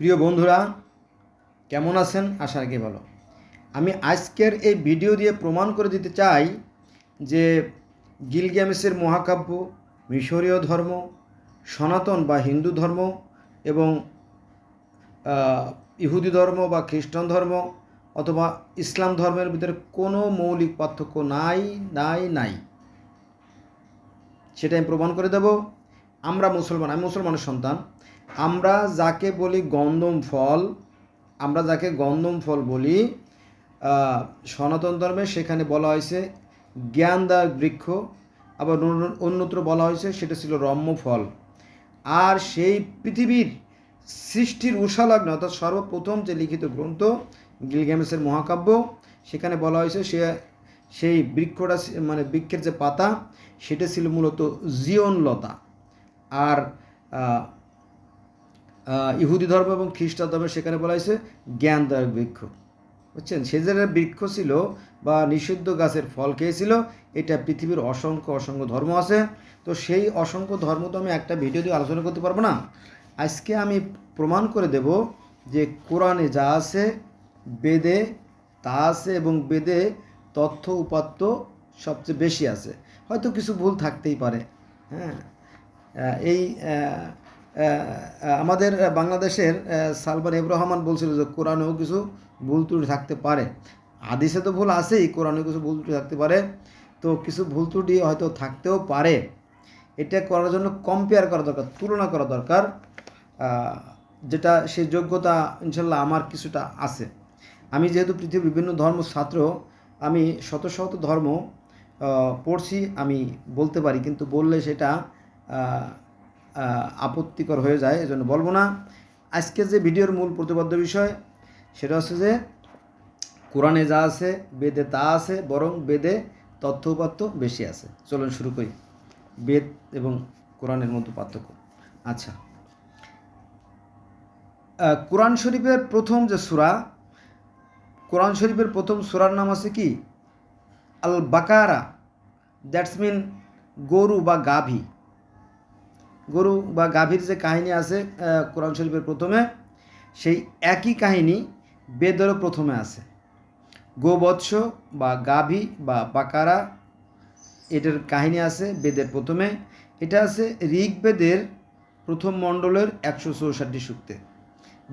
প্রিয় বন্ধুরা, কেমন আছেন? আশা রাখি ভালো। আমি আজকের এই ভিডিও দিয়ে প্রমাণ করে দিতে চাই যে গিলগ্যামেসের মহাকাব্য, মিশরীয় ধর্ম, সনাতন বা হিন্দু ধর্ম এবং ইহুদি ধর্ম বা খ্রিস্টান ধর্ম অথবা ইসলাম ধর্মের ভিতরে কোনো মৌলিক পার্থক্য নাই নাই নাই। সেটা আমি প্রমাণ করে দেব। আমরা মুসলমান, আমি মুসলমানের সন্তান। আমরা যাকে বলি গন্ধম ফল আমরা যাকে গন্ধম ফল বলি সনাতন ধর্মে সেখানে বলা হয়েছে জ্ঞানদার বৃক্ষ আবার অন্যত্র বলা হয়েছে সেটা ছিল রম্য ফল। আর সেই পৃথিবীর সৃষ্টির উষালগ্ন অর্থাৎ সর্বপ্রথম যে লিখিত গ্রন্থ গিলগ্যামেসের মহাকাব্য সেখানে বলা হয়েছে সে সেই বৃক্ষটা মানে বৃক্ষের যে পাতা সেটা ছিল মূলত জীবনলতা। আর আহ, আহ, ইহুদি ধর্ম এবং খ্রিস্টান ধর্মে সেখানে বলা হয়েছে জ্ঞানদায়ক বৃক্ষ। বুঝছেন? সে যে বৃক্ষ ছিল বা নিষিদ্ধ গাছের ফল খেয়েছিল, এটা পৃথিবীর অসংখ্য অসংখ্য ধর্ম আছে। তো সেই অসংখ্য ধর্ম তো আমি একটা ভিডিও দিয়ে আলোচনা করতে পারব না। আজকে আমি প্রমাণ করে দেব যে কোরআনে যা আছে, বেদে তা আছে এবং বেদে তথ্য উপাত্ত সবচেয়ে বেশি আছে। হয়তো কিছু ভুল থাকতেই পারে। হ্যাঁ? এই আমাদের বাংলাদেশের সালমান এব রহমান বলছিল যে কোরআনেও কিছু ভুল ত্রুটি থাকতে পারে। আদিসে তো ভুল আছেই, কোরআনেও কিছু ভুল ত্রুটি থাকতে পারে। তো কিছু ভুল ত্রুটি হয়তো থাকতেও পারে। এটা করার জন্য কম্পেয়ার করা দরকার, তুলনা করা দরকার। যেটা সেই যোগ্যতা ইনশাল্লাহ আমার কিছুটা আছে। আমি যেহেতু পৃথিবীর বিভিন্ন ধর্ম ছাত্র, আমি শত শত ধর্ম পড়ছি, আমি বলতে পারি, কিন্তু বললে সেটা আপত্তিকর হয়ে যায়, এজন্য বলব না। আজকে যে ভিডিওর মূল প্রতিপাদ্য বিষয়, সেটা হচ্ছে যে, কোরআনে যা আছে, বেদে তা আছে, বরং বেদে তথ্য উপাত্ত বেশি আছে। চলুন শুরু করি। বেদ এবং কোরআনের মধ্যে পার্থক্য। আচ্ছা। কোরআন শরীফের প্রথম যে সূরা, কোরআন শরীফের প্রথম সূরার নাম আছে কি? আল বাকারা দ্যাটস মিন গরু বা গাভী। গরু বা গাভীর যে কাহিনী আছে কোরআন শরীফের প্রথমে, সেই একই কাহিনী বেদেরও প্রথমে আছে। গোবৎস বা গাভী বা বাকারা, এটার কাহিনী আছে বেদের প্রথমে। এটা আছে ঋগ্বেদের প্রথম মণ্ডলের একশো চৌষট্টি সূক্তে।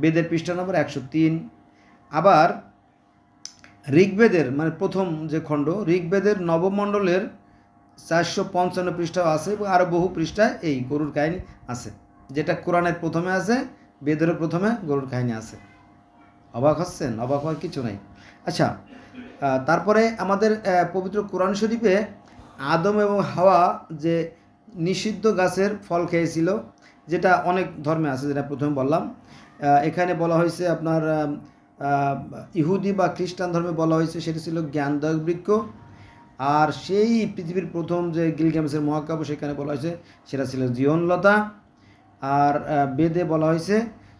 বেদের পৃষ্ঠা নম্বর একশো তিন। আবার ঋগ্বেদের মানে প্রথম যে খণ্ড, ঋগ্বেদের নবমণ্ডলের চারশো পঞ্চান্ন পৃষ্ঠাও আছে এবং আরও বহু পৃষ্ঠায় এই গরুর কাহিনী আছে। যেটা কোরআনের প্রথমে আছে বেদেরও প্রথমে গরুর কাহিনী আছে। অবাক হচ্ছেন? অবাক হওয়ার কিছু নাই। আচ্ছা তারপরে আমাদের পবিত্র কোরআন শরীফে আদম এবং হাওয়া যে নিষিদ্ধ গাছের ফল খেয়েছিল, যেটা অনেক ধর্মে আছে, যেটা প্রথমে বললাম। এখানে বলা হয়েছে আপনার ইহুদি বা খ্রিস্টান ধর্মে বলা হয়েছে, সেটা ছিল জ্ঞানদায়ক বৃক্ষ। আর সেই পৃথিবীর প্রথম যে গিলগ্যামসের মহাকাব্য সেখানে বলা হয়েছে, সেটা ছিল জীবনলতা। আর বেদে বলা হয়েছে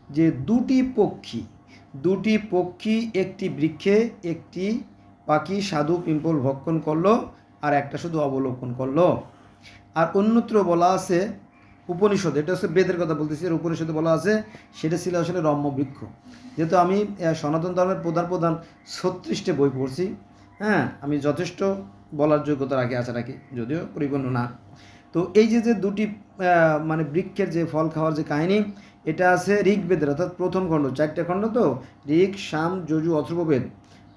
যে দুটি পক্ষী দুটি পক্ষী একটি বৃক্ষে, একটি পাখি সাধু পিম্পল ভক্ষণ করল আর একটা শুধু অবলোকন করল। আর অন্যত্র বলা আছে উপনিষদ, এটা হচ্ছে বেদের কথা বলতেছি আর উপনিষদে বলা আছে, সেটা ছিল আসলে রম্য বৃক্ষ যেহেতু আমি সনাতন ধর্মের প্রধান প্রধান ছত্রিশটে বই পড়ছি হ্যাঁ আমি যথেষ্ট বলার যোগ্যতা রাখি আশা রাখি যদিও পরিপূর্ণ না। তো এই যে যে দুটি মানে বৃক্ষের যে ফল খাওয়ার যে কাহিনী, এটা আছে ঋগ্বেদের, অর্থাৎ প্রথম খণ্ড। চারটে খণ্ড তো? ঋক শাম, যজু, অথর্ববেদ।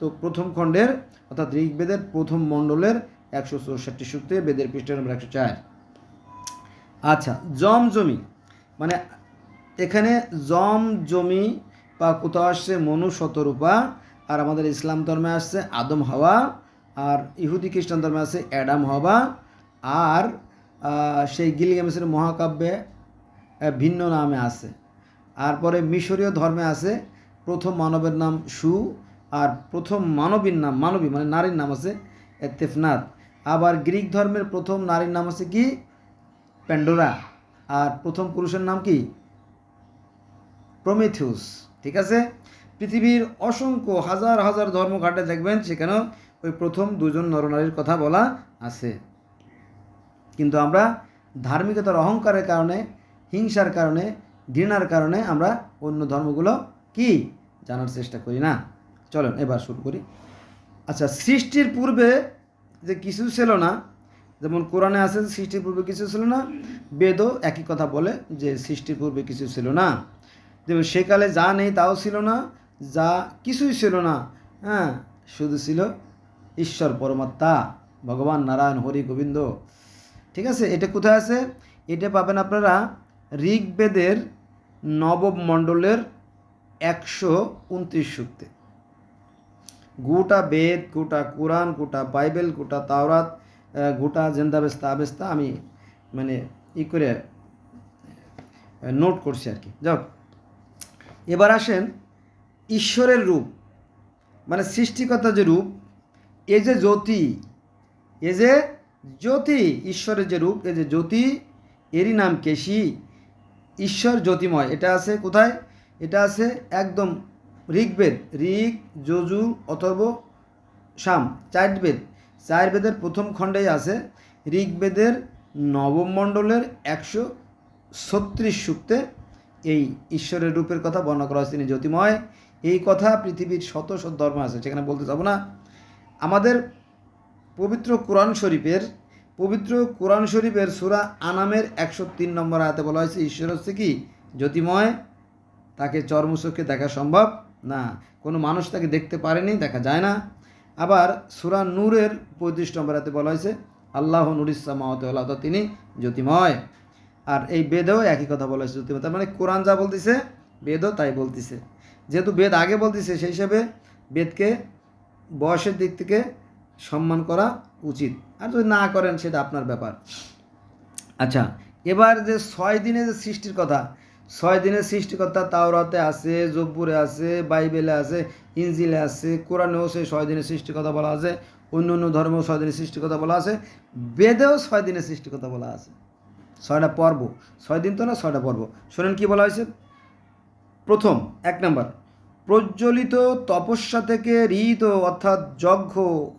তো প্রথম খণ্ডের, অর্থাৎ ঋগ্বেদের প্রথম মণ্ডলের একশো চৌষট্টি সূত্রে বেদের পৃষ্ঠা নম্বর একশো চার। আচ্ছা জম জমি। মানে এখানে জম জমি বা কোথাও আসছে মনু শতরূপা আর আমাদের ইসলাম ধর্মে আসছে আদম হাওয়া। আর ইহুদি খ্রিস্টান ধর্মে আছে অ্যাডাম হবা। আর সেই গিলগামেসের মহাকাব্যে ভিন্ন নামে আছে। আর পরে মিশরীয় ধর্মে আছে প্রথম মানবের নাম সু আর প্রথম মানবীর নাম মানবী মানে নারীর নাম আছে এ, তেফনাত। আবার গ্রিক ধর্মের প্রথম নারীর নাম আছে কি? প্যান্ডোরা আর প্রথম পুরুষের নাম কি? প্রমিথিউস। ঠিক আছে? পৃথিবীর অসংখ্য হাজার হাজার ধর্মঘাটে দেখবেন সেখানেও ওই প্রথম দুজন নরনারীর কথা বলা আছে। কিন্তু আমরা ধার্মিকতার অহংকারের কারণে, হিংসার কারণে, ঘৃণার কারণে আমরা অন্য ধর্মগুলো কি জানার চেষ্টা করি না? চলেন এবার শুরু করি। আচ্ছা সৃষ্টির পূর্বে যে কিছু ছিল না, যেমন কোরআনে আছে সৃষ্টির পূর্বে কিছু ছিল না, বেদও একই কথা বলে যে সৃষ্টির পূর্বে কিছু ছিল না। যেমন সেকালে যা নেই তাও ছিল না, যা কিছুই ছিল না হ্যাঁ শুধু ছিল ঈশ্বর পরমাত্মা, ভগবান নারায়ণ, হরি গোবিন্দ। ঠিক আছে? এটা কোথায় আছে? এটা পাবেন আপনারা ঋগ্বেদের নবম মণ্ডলের একশো উনত্রিশ সূক্তে। গোটা বেদ, গোটা কোরআন, গোটা বাইবেল, গোটা তাওরাত গোটা জেন্দাবেস্তা, আবেস্তা আমি মানে ই করে নোট করছি আর কি। যাও, এবার আসেন ঈশ্বরের রূপ মানে সৃষ্টিকর্তা যে রূপ এ যে জ্যোতি, এ যে জ্যোতি, ঈশ্বরের যে রূপ, এ যে জ্যোতি, এরই নাম কেশি। ঈশ্বর জ্যোতিময়, এটা আছে কোথায়? এটা আছে একদম ঋগ্বেদ, ঋগ, যজু, অথর্ব, সাম চার বেদ চার প্রথম খণ্ডেই আছে ঋগ্বেদের নবম মণ্ডলের একশো ছত্রিশ সূক্তে এই ঈশ্বরের রূপের কথা বর্ণনা করা হয়েছে। তিনি জ্যোতিময়। এই কথা পৃথিবীর শত শত ধর্ম আছে, সেখানে বলতে যাব না। আমাদের পবিত্র কোরআন শরীফের, পবিত্র কোরআন শরীফের সুরা আনামের একশো তিন নম্বর আয়াতে বলা হয়েছে, ঈশ্বর হচ্ছে কি? জ্যোতিময়। তাকে চর্মচক্ষে দেখা সম্ভব না। কোনো মানুষ তাকে দেখতে পারেনি, দেখা যায় না। আবার সুরা নূরের পঁয়ত্রিশ নম্বর আয়াতে বলা হয়েছে, আল্লাহ নুরিসামাওয়াত আল্লাহ তিনি জ্যোতিময়। আর এই বেদেও একই কথা বলা হয়েছে জ্যোতিময়। তার মানে কোরআন যা বলতেছে, বেদও তাই বলতেছে। যেহেতু বেদ আগে বলতেছে, সেই হিসাবে বেদকে বয়সের দিক থেকে সম্মান করা উচিত। আর যদি না করেন, সেটা আপনার ব্যাপার। আচ্ছা এবার যে ছয় দিনে যে সৃষ্টির কথা, ছয় দিনের সৃষ্টিকর্তা তাওরাতে আছে, জব্বুরে আছে, বাইবেলে আছে ইঞ্জিলে আছে, কোরআনেও সে ছয় দিনের সৃষ্টিকতা বলা আছে, অন্য অন্য ধর্মেও ছয় দিনের সৃষ্টিকতা বলা আছে, বেদেও ছয় দিনের সৃষ্টিকতা বলা আছে। ছয়টা পর্ব। ছয় দিন তো না, ছয়টা পর্ব। শোনেন কি বলা হয়েছে? প্রথম, এক নম্বর প্রজ্বলিত তপস্যা থেকে ঋত অর্থাৎ যজ্ঞ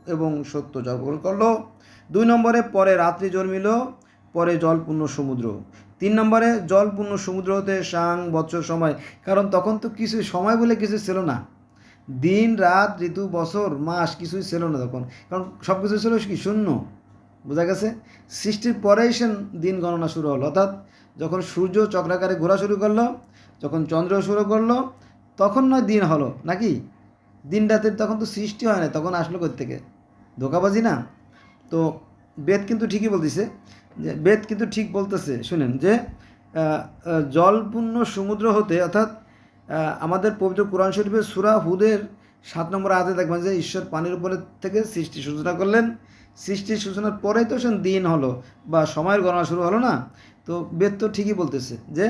এবং সত্য যজ্ঞ করল। দুই নম্বরে পরে রাত্রি জন্মিল, পরে জলপূর্ণ সমুদ্র। তিন নম্বরে জলপূর্ণ সমুদ্র হতে সাং বছর সময়। কারণ তখন তো কিছু সময় বলে কিছু ছিল না। দিন, রাত, ঋতু, বছর, মাস কিছুই ছিল না তখন। কারণ সব কিছু ছিল কি? শূন্য। বোঝা গেছে? সৃষ্টির পরেই সে দিন গণনা শুরু হলো। অর্থাৎ যখন সূর্য চক্রাকারে ঘোরা শুরু করল, যখন চন্দ্র শুরু করল তখন নয়, দিন হলো, নাকি? দিন রাতের তখন তো সৃষ্টি হয় না, তখন আসলো থেকে ধোকাবাজি না? তো বেদ কিন্তু ঠিকই বলতেছে, যে বেদ কিন্তু ঠিক বলতেছে, শুনেন, যে জলপূর্ণ সমুদ্র হতে, অর্থাৎ আমাদের পবিত্র কোরআন শরীফের সুরা হুদের সাত নম্বর আয়াতে দেখবেন যে, ঈশ্বর পানির উপরে থেকে সৃষ্টি সূচনা করলেন। সৃষ্টির সূচনার পরেই তো দিন হলো, বা সময়ের গণনা শুরু হলো না? তো বেদ তো ঠিকই বলতেছে, যে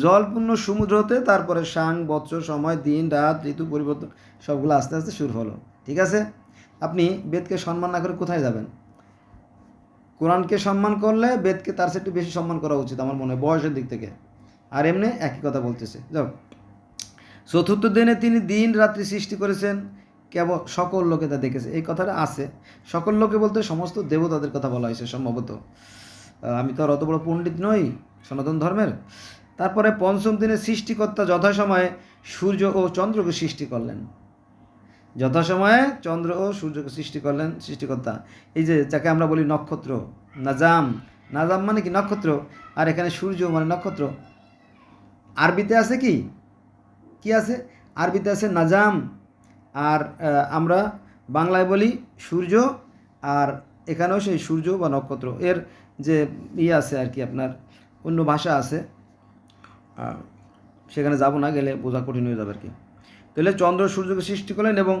জলপূর্ণ সমুদ্র হতে তারপরে সাং বৎসর, সময়, দিন, রাত, ঋতু পরিবর্তন সবগুলো আস্তে আস্তে শুরু হলো। ঠিক আছে? আপনি বেদকে সম্মান না করে কোথায় যাবেন? কোরআনকে সম্মান করলে বেদকে তার সাথে একটু বেশি সম্মান করা উচিত আমার মনে হয়, বয়সের দিক থেকে। আর এমনি একই কথা বলতেছে। যাও। চতুর্থ দিনে তিনি দিন রাত্রি সৃষ্টি করেছেন, কেবল সকল লোকে তা দেখেছে। এই কথাটা আছে। সকল লোকে বলতে সমস্ত দেবতাদের কথা বলা হয়েছে সম্ভবত। আমি তো আর অত বড় পণ্ডিত নই, সনাতন ধর্মের। তারপরে পঞ্চম দিনে সৃষ্টিকর্তা যথাসময়ে সূর্য ও চন্দ্রকে সৃষ্টি করলেন। যথাসময়ে চন্দ্র ও সূর্যকে সৃষ্টি করলেন সৃষ্টিকর্তা। এই যে যাকে আমরা বলি নক্ষত্র, নাজাম। নাজাম মানে কি? নক্ষত্র। আর এখানে সূর্য মানে নক্ষত্র। আরবিতে আছে কি? কি আছে? আরবিতে আছে নাজাম। আর আমরা বাংলায় বলি সূর্য। আর এখানেও সেই সূর্য বা নক্ষত্র। এর যে ইয়ে আছে আর কি আপনার, অন্য ভাষা আছে। সেখানে যাব না গেলে বোঝা কঠিন হয়ে যাবে আর কি। তাহলে চন্দ্র সূর্যকে সৃষ্টি করলেন এবং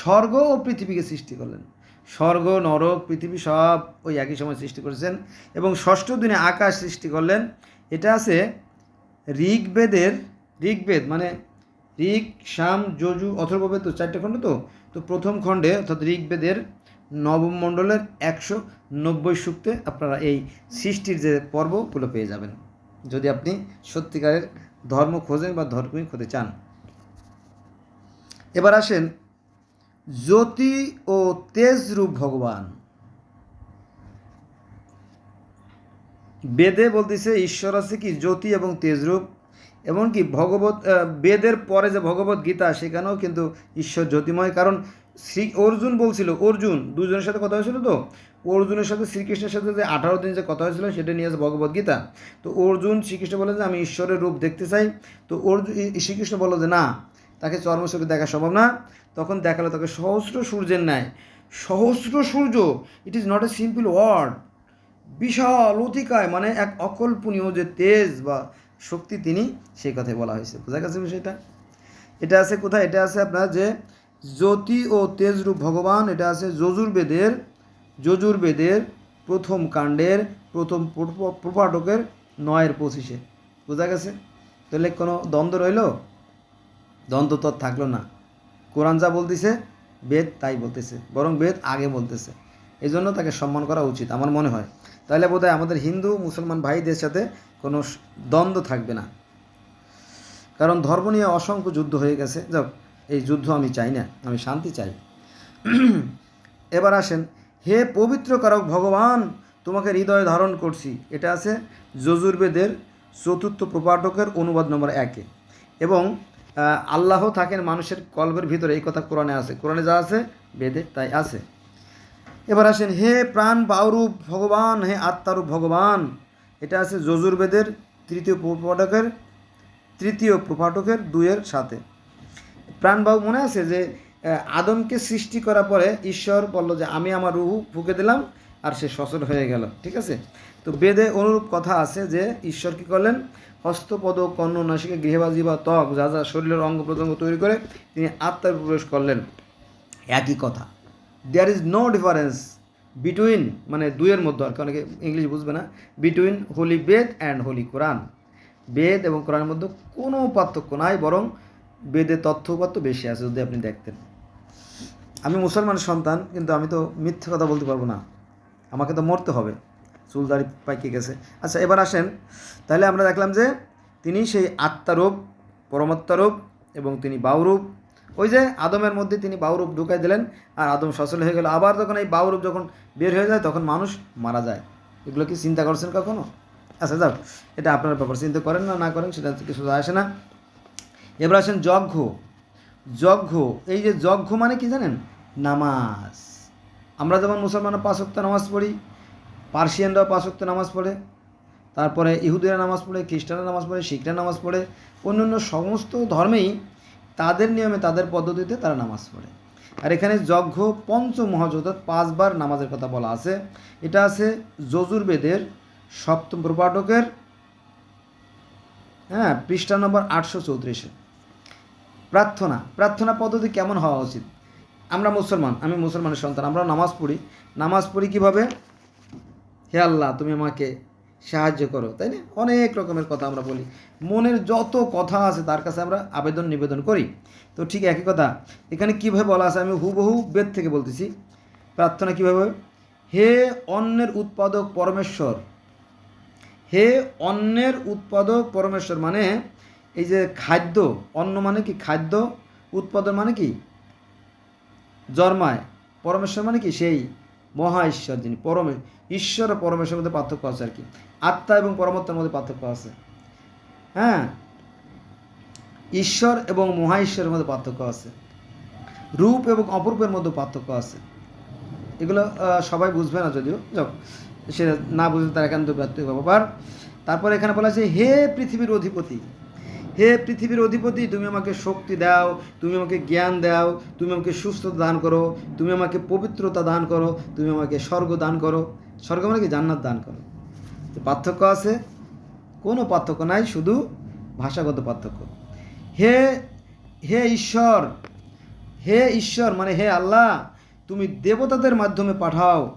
স্বর্গ ও পৃথিবীকে সৃষ্টি করলেন। স্বর্গ, নরক, পৃথিবী সব ওই একই সময় সৃষ্টি করেছেন এবং ষষ্ঠ দিনে আকাশ সৃষ্টি করলেন। এটা আছে ঋগ্বেদের, ঋগ্বেদ মানে ঋগ, শাম, যজু অথর্ববেদ তো চারটে খণ্ড তো? তো প্রথম খণ্ডে অর্থাৎ ঋগ্বেদের নবম মণ্ডলের একশো নব্বই সূক্তে আপনারা এই সৃষ্টির যে পর্বগুলো পেয়ে যাবেন। যদি আপনি সত্যিকারের ধর্ম খোঁজেন বা ধর্মই হতে চান। এবার আসেন জ্যোতি ও তেজ রূপ ভগবান। বেদে বলতেছে, ঈশ্বর আছে কি জ্যোতি এবং তেজরূপ? এমনকি ভগবত বেদের পরে যে ভগবত গীতা, সেখানেও কিন্তু ঈশ্বর জ্যোতিময়। কারণ শ্রী অর্জুন বলছিল, অর্জুন, দুজনের সাথে কথা হয়েছিল তো? অর্জুনের সাথে, শ্রীকৃষ্ণের সাথে যে আঠারো দিন যে কথা হয়েছিল, সেটা নিয়ে আছে ভগবত গীতা। তো অর্জুন, শ্রীকৃষ্ণ বলে যে, আমি ঈশ্বরের রূপ দেখতে চাই। তো অর্জুন শ্রীকৃষ্ণ বলল যে, না, তাকে চর্মচোখে দেখা সম্ভব না। তখন দেখাল তাকে সহস্র সূর্যের ন্যায়। সহস্র সূর্য it is not a simple word বিশাল অতিকায় মানে এক অকল্পনীয় যে তেজ বা শক্তি তিনি সেই কথাই বলা হয়েছে। বোঝা গেছে বিষয়টা? এটা আছে কোথায়? এটা আছে আপনার যে জ্যোতি ও তেজরূপ ভগবান, এটা আছে যজুর্বেদের যজুর্বেদের প্রথম কাণ্ডের, প্রথম প্রপ- প্রপাটকের নয়ের পঁচিশে। বোঝা গেছে? তাহলে কোনো দ্বন্দ্ব রইল? দ্বন্দ্ব তো থাকল না। কোরআন যা বলতেছে, বেদ তাই বলতেছে, বরং বেদ আগে বলতেছে। এই জন্য তাকে সম্মান করা উচিত, আমার মনে হয়। তাহলে বোধহয় আমাদের হিন্দু, মুসলমান ভাইদের সাথে কোনো দ্বন্দ্ব থাকবে না। কারণ ধর্ম নিয়ে অসংখ্য যুদ্ধ হয়ে গেছে। যাক এই যুদ্ধ আমি চাই না, আমি শান্তি চাই। এবার আসেন, হে পবিত্র কারক ভগবান, তোমাকে হৃদয়ে ধারণ করছি। এটা আছে যজুর্বেদের চতুর্থ প্রপাঠকের অনুবাদ নম্বর একে। এবং আল্লাহ থাকেন মানুষের কল্পের ভিতরে, এই কথা কোরআনে আছে। কোরআনে যা আছে, বেদে তাই আছে। এবার আসেন, হে প্রাণ বাউরূপ ভগবান, হে আত্মারূপ ভগবান, এটা আছে যজুর্বেদের তৃতীয় প্রপাঠকের তৃতীয় প্রপাঠকের দুইয়ের সাথে। প্রাণবাবু মনে আছে যে আদমকে সৃষ্টি করার পরে ঈশ্বর বলল যে, আমি আমার রুহু ফুকে দিলাম আর সে সচল হয়ে গেল। ঠিক আছে? তো বেদে অনুরূপ কথা আছে যে, ঈশ্বর কী করলেন? হস্তপদ, কর্ণ, নাসিকে, গৃহবাজি বা ত্বক, যা যা শরীরের অঙ্গ প্রত্যঙ্গ তৈরি করে তিনি আত্মায় প্রবেশ করলেন। একই কথা। There is no difference between মানে দুইয়ের মধ্যে আর কি, অনেকে ইংলিশ বুঝবে না between holy Veda and holy Quran Veda এবং কোরআনের মধ্যে কোনো পার্থক্য নাই, বরং বেদে তথ্য উপাত্ত বেশি আছে যদি আপনি দেখতেন। আমি মুসলমানের সন্তান, কিন্তু আমি তো মিথ্যে কথা বলতে পারব না। আমাকে তো মরতে হবে। চুলদারি পাইকে গেছে। আচ্ছা এবার আসেন। তাহলে আমরা দেখলাম যে তিনি সেই আত্মারূপ, পরমাত্মারূপ এবং তিনি বাউরূপ। ওই যে আদমের মধ্যে তিনি বাউরূপ ঢুকাই দিলেন আর আদম সচল হয়ে গেল। আবার যখন এই বাউরূপ যখন বের হয়ে যায়, তখন মানুষ মারা যায়। এগুলো কি চিন্তা করছেন কখনো? আচ্ছা যাও এটা আপনার ব্যাপার। চিন্তা করেন না না করেন, সেটা কিছু আসে না। এবার আসেন যজ্ঞ। যজ্ঞ, এই যে যজ্ঞ মানে কি জানেন? নামাজ। আমরা যেমন মুসলমানরা পাঁচ ওয়াক্ত নামাজ পড়ি, পার্সিয়ানরাও পাঁচ ওয়াক্ত নামাজ পড়ে, তারপরে ইহুদিরা নামাজ পড়ে, খ্রিস্টানরা নামাজ পড়ে, শিখরা নামাজ পড়ে, অন্যান্য সমস্ত ধর্মেই তাদের নিয়মে, তাদের পদ্ধতিতে তারা নামাজ পড়ে। আর এখানে যজ্ঞ পঞ্চ মহাজ অর্থাৎ পাঁচবার নামাজের কথা বলা আছে। এটা আছে যজুর্বেদের সপ্তম প্রপাঠকের হ্যাঁ পৃষ্ঠা নম্বর আটশো চৌত্রিশে। প্রার্থনা প্রার্থনা পদ্ধতি কেমন হওয়া উচিত? আমরা মুসলমান, আমি মুসলমানের সন্তান, আমরা নামাজ পড়ি। নামাজ পড়ি কীভাবে? হে আল্লাহ, তুমি আমাকে সাহায্য করো, তাই না? অনেক রকমের কথা আমরা বলি। মনের যত কথা আছে, তার কাছে আমরা আবেদন নিবেদন করি। তো ঠিক একই কথা, এখানে কীভাবে বলা আছে, আমি হুবহু বেদ থেকে বলতেছি। প্রার্থনা কীভাবে? হে অন্যের উৎপাদক পরমেশ্বর, হে অন্যের উৎপাদক পরমেশ্বর মানে এই যে খাদ্য, অন্ন মানে কি? খাদ্য উৎপাদন মানে কি? জন্মায়। পরমেশ্বর মানে কি? সেই মহা ঈশ্বর যিনি। পরমে ঈশ্বর ও মধ্যে পার্থক্য আছে আর কি। আত্মা এবং পরমাত্মার মধ্যে পার্থক্য আছে। হ্যাঁ? ঈশ্বর এবং মহা ঈশ্বরের মধ্যে পার্থক্য আছে। রূপ এবং অপরূপের মধ্যে পার্থক্য আছে। এগুলো সবাই বুঝবে না যদিও। যাক, সে না বুঝলে তার একান্ত ব্যক্তিগত ব্যাপার তারপর এখানে বলা আছে, হে পৃথিবীর অধিপতি হে পৃথিবীর অধিপতি, তুমি আমাকে শক্তি দাও, তুমি আমাকে জ্ঞান দাও, তুমি আমাকে সুস্থতা দান করো, তুমি আমাকে পবিত্রতা দান করো, তুমি আমাকে স্বর্গ দান করো। স্বর্গ মানে কি? জান্নাত দান করো। তো পার্থক্য আছে? কোনো পার্থক্য নাই, শুধু ভাষাগত পার্থক্য। হে হে ঈশ্বর হে ঈশ্বর মানে হে আল্লাহ, তুমি দেবতাদের মাধ্যমে পাঠাও।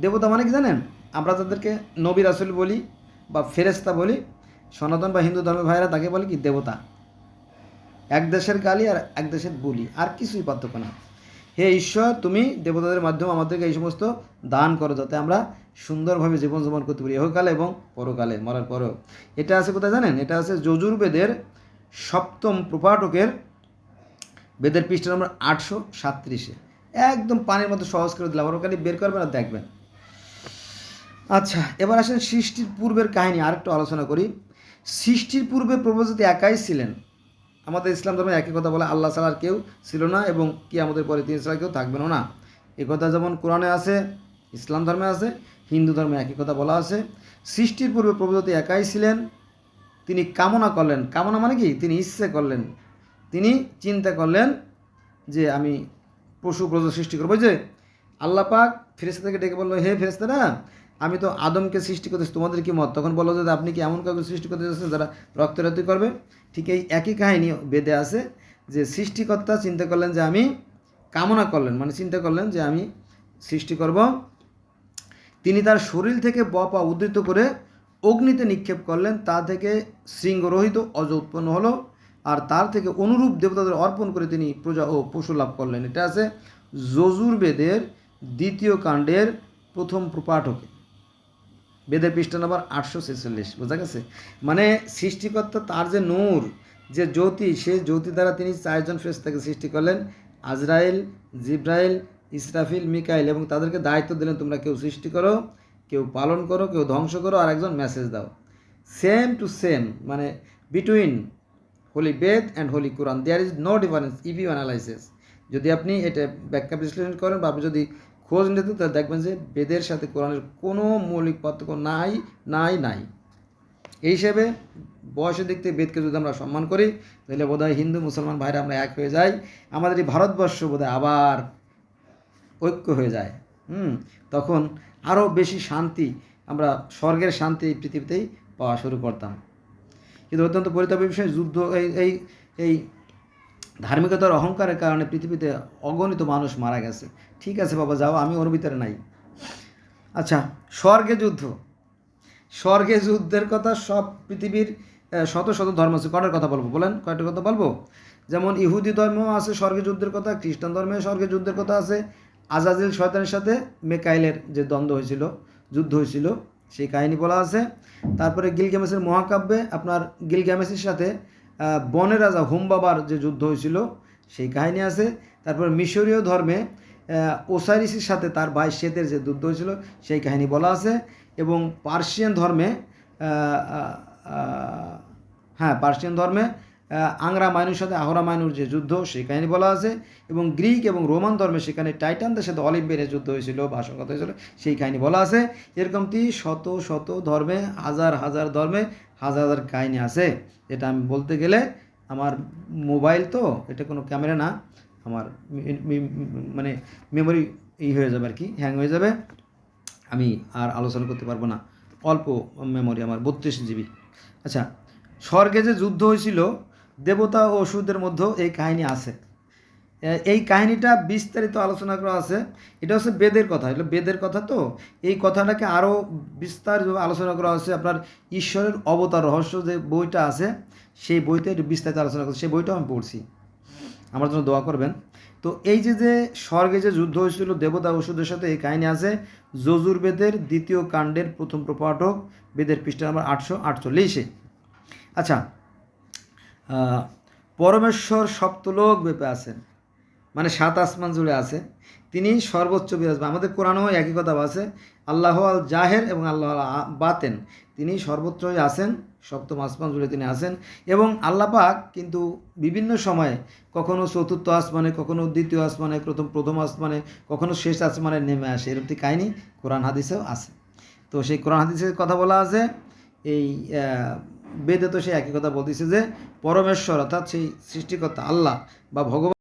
দেবতা মানে কি জানেন? আমরা তাদেরকে নবী রাসুল বলি বা ফেরেস্তা বলি সনাতন বা হিন্দু ধর্মের ভাইরা তাকে বলে কি, দেবতা। এক দেশের গালি আর এক দেশের বলি, আর কিছুই পার্থক্য না। হে ঈশ্বর, তুমি দেবতাদের মাধ্যমে আমাদেরকে এই সমস্ত দান করো যাতে আমরা সুন্দরভাবে জীবনযাপন করতে পারি ইহকালে এবং পরকালে, মরার পরেও। এটা আছে কোথায় জানেন? এটা আছে যজুর্বেদের সপ্তম প্রপাটকের বেদের পৃষ্ঠা নম্বর আটশো সাতত্রিশে। একদম পানির মতো সহজ করে দিলাম, ওরা খালি বের করবেন আর দেখবেন। আচ্ছা এবার আসেন সৃষ্টির পূর্বের কাহিনী, আরেকটু আলোচনা করি। সৃষ্টির পূর্বে প্রভু যদি একাই ছিলেন, আমাদের ইসলাম ধর্মে একই কথা বলে আল্লাহ আর কেউ ছিল না এবং কি আমাদের পরে তিনি ছাড়া কেউ থাকবেনও না। এ কথা যেমন কোরআনে আছে, ইসলাম ধর্মে আছে, হিন্দু ধর্মে একই কথা বলা আছে। সৃষ্টির পূর্বে প্রভু যদি একাই ছিলেন, তিনি কামনা করলেন। কামনা মানে কি? তিনি ইচ্ছে করলেন। তিনি চিন্তা করলেন যে আমি পশু প্রজ সৃষ্টি করব। যে আল্লাহ পাক ফেরেস্তাকে ডেকে বলল, হে ফেরেস্তারা আমি তো আদমকে সৃষ্টি করতেছি, তোমাদের কি মত? তখন বলো যে আপনি কি এমন কাউকে সৃষ্টি করতে চাচ্ছেন যারা রক্তরাতি করবে? ঠিক এই একই কাহিনী বেদে আছে যে সৃষ্টিকর্তা চিন্তা করলেন যে আমি কামনা করলেন মানে চিন্তা করলেন যে আমি সৃষ্টি করব। তিনি তার শরীর থেকে বপা উদ্ধৃত করে অগ্নিতে নিক্ষেপ করলেন, তা থেকে শৃঙ্গরহিত অজ উৎপন্ন হলো আর তার থেকে অনুরূপ দেবতাদের অর্পণ করে তিনি প্রজা ও পশু লাভ করলেন। এটা আছে যজুর্বেদের দ্বিতীয় কাণ্ডের প্রথম প্রপাঠকে বেদের পৃষ্ঠা নম্বর আটশো ছেচল্লিশ, বোঝা গেছে? মানে সৃষ্টিকর্তা তার যে নূর, যে জ্যোতি, সে জ্যোতি দ্বারা তিনি চারজন ফেরেশতাকে সৃষ্টি করলেন। আজরাইল, জিব্রাইল, ইসরাফিল, মিকাইল এবং তাদেরকে দায়িত্ব দিলেন, তোমরা কেউ সৃষ্টি করো, কেউ পালন করো, কেউ ধ্বংস করো, আর একজন মেসেজ দাও। সেম টু সেম মানে between holy Veda and holy Quran there is no difference if analysis যদি আপনি এটা ব্যাখ্যা বিশ্লেষণ করেন বা আপনি যদি খোঁজ নিতে তাহলে দেখবেন যে বেদের সাথে কোরআনের কোনো মৌলিক পার্থক্য নাই নাই নাই। এই হিসেবে বয়সের দিক থেকে বেদকে যদি আমরা সম্মান করি, তাহলে বোধহয় হিন্দু, মুসলমান ভাইরা আমরা এক হয়ে যাই। আমাদের এই ভারতবর্ষ বোধহয় আবার ঐক্য হয়ে যায়। হুম, তখন আরও বেশি শান্তি আমরা স্বর্গের শান্তি এই পৃথিবীতেই পাওয়া শুরু করতাম। কিন্তু অত্যন্ত পরিতাপের বিষয়, যুদ্ধ, এই এই এই ধার্মিকতার অহংকারের কারণে পৃথিবীতে অগণিত মানুষ মারা গেছে। ঠিক আছে বাবা যাও আমি ওর ভিতরে নাই। আচ্ছা স্বর্গে যুদ্ধ। স্বর্গে যুদ্ধের কথা সব পৃথিবীর শত শত ধর্ম আছে। কটার কথা বলব? বলেন কয়টার কথা বলব? যেমন ইহুদি ধর্ম আছে স্বর্গে যুদ্ধের কথা খ্রিস্টান ধর্মে স্বর্গে যুদ্ধের কথা আছে। আজাজিল শয়তানের সাথে মেকাইলের যে দ্বন্দ্ব হয়েছিল যুদ্ধ হয়েছিল সেই কাহিনী বলা আছে। তারপরে গিলগ্যামেসের মহাকাব্যে আপনার গিলগ্যামেসের সাথে আহ, বনের রাজা হোম বাবার যে যুদ্ধ হয়েছিল, সেই কাহিনী আছে। তারপর মিশরীয় ধর্মে ওসাইরিসের সাথে তার ভাই শ্বেতের যে যুদ্ধ হয়েছিল, সেই কাহিনী বলা আছে। এবং পার্সিয়ান ধর্মে হ্যাঁ পার্সিয়ান ধর্মে আংরা মাইনুর সাথে আহরা মাইনুর যে যুদ্ধ, সেই কাহিনী বলা আছে। এবং গ্রিক এবং রোমান ধর্মে সেখানে টাইটানদের সাথে অলিম্পিয়ানের যুদ্ধ হয়েছিল, বা হয়েছিল, সেই কাহিনী বলা আছে। এরকমটি শত শত ধর্মে, হাজার হাজার ধর্মে হাজার হাজার কাহিনী আছে। এটা আমি বলতে গেলে আমার মোবাইল তো, এটা কোনো ক্যামেরা না, আমার মানে মেমোরি ই হয়ে যাবে আর কি হ্যাং হয়ে যাবে। আমি আর আলোচনা করতে পারব না। অল্প মেমোরি আমার বত্রিশ জিবি আচ্ছা স্বর্গে যে যুদ্ধ হয়েছিল, দেবতা ও অসুরদের মধ্যেও এই কাহিনী আছে। এই কাহিনীটা বিস্তারিত আলোচনা করা আছে। এটা হচ্ছে বেদের কথা। এটা বেদের কথা তো? এই কথাটাকে আরও বিস্তারিতভাবে আলোচনা করা আছে আপনার ঈশ্বরের অবতার রহস্য যে বইটা আছে, সেই বইতে একটু বিস্তারিত আলোচনা করছে সেই বইটাও আমি পড়ছি। আমার জন্য দোয়া করবেন। তো এই যে যে স্বর্গে যে যুদ্ধ হয়েছিল, দেবতা ওষুধের সাথে এই কাহিনী আছে। যজুর্বেদের দ্বিতীয় কাণ্ডের প্রথম প্রপাঠক, বেদের পৃষ্ঠা নম্বর আটশো আটচল্লিশে। আচ্ছা পরমেশ্বর সপ্তলোক ব্যাপে আছেন। মানে সাত আসমান জুড়ে আছে। তিনি সর্বোচ্চ বিরাজমান। আমাদের কোরআনও একই কথা আছে। আল্লাহ আল জাহের এবং আল্লাহ আল বাতেন। তিনি সর্বত্রই আছেন, সপ্তম আসমান জুড়ে তিনি আছেন এবং আল্লাহ পাক কিন্তু বিভিন্ন সময়ে কখনো চতুর্থ আসমানে, কখনো দ্বিতীয় আসমানে, প্রথম প্রথম আসমানে, কখনো শেষ আসমানে নেমে আসে। এরকম কাহিনী কোরআন হাদিসেও আছে। তো সেই কোরআন হাদিসের কথা বলা আছে, এই বেদে তো সে একই কথা বলতেছে যে, পরমেশ্বর অর্থাৎ সেই সৃষ্টিকর্তা আল্লাহ বা ভগবান